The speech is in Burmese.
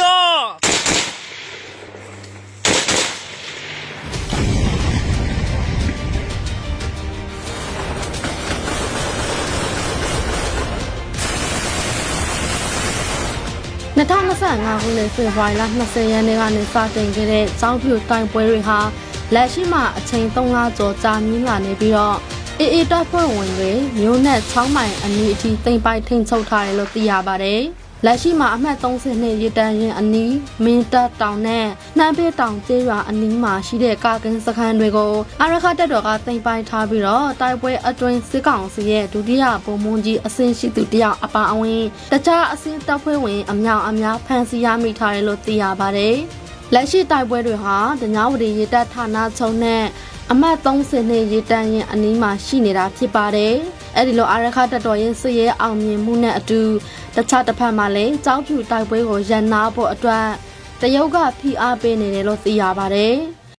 呀！2025ခုနှစ်ဖေဖော်ဝါရီလ20ရက်နေ့ကနေစတင်ခဲ့တဲ့ကျောင်းပြူတိုင်ပွဲတွေဟာလက်ရှိမှာအချိန်3လကျော်ကြာမြင့်လာနေပြီးတော့အေးအေးတပ်ဖွဲ့ဝင်တွေမျိုးနဲ့6မိုင်အနီးအထိတိမ်ပိုက်ထိန်ချုပ်ထားတယ်လို့သိရပါတယ်။ လက်ရှိမှာအမှတ်30နှစ်ရတန်ရင်အနီးမင်းတပ်တောင်နဲ့နှမ်းပေးတောင်ကျေးရွာအနီးမှာရှိတဲ့ကာကင်းစခန်းတွေကိုအာရခတပ်တော်ကတိမ်ပိုက်ထားပြီးတော့တိုက်ပွဲအတွင်းစစ်ကောင်စီရဲ့ဒုတိယဗိုလ်မှူးကြီးအဆင့်ရှိသူတယောက်အပါအဝင်တခြားအဆင့်တပ်ဖွဲ့ဝင်အမြောက်အများဖမ်းဆီးရမိထားတယ်လို့သိရပါတယ်။လက်ရှိတိုက်ပွဲတွေဟာတညာဝတီရေတပ်ဌာနချုပ်နဲ့အမှတ်30နှစ်ရေတန်းရင်အနီးမှာရှိနေတာဖြစ်ပါတယ်။ အဲ့ဒီလိုအာရခတပ်တော်ရဲ့စစ်ရေးအောင်မြင်မှုနဲ့အတူတခြားတစ်ဖက်မှာလည်းကြောက်ဖြူတိုက်ပွဲကိုရန်နာဖို့အတွက်တရုတ်ကဖိအားပေးနေတယ်လို့သိရပါတယ်။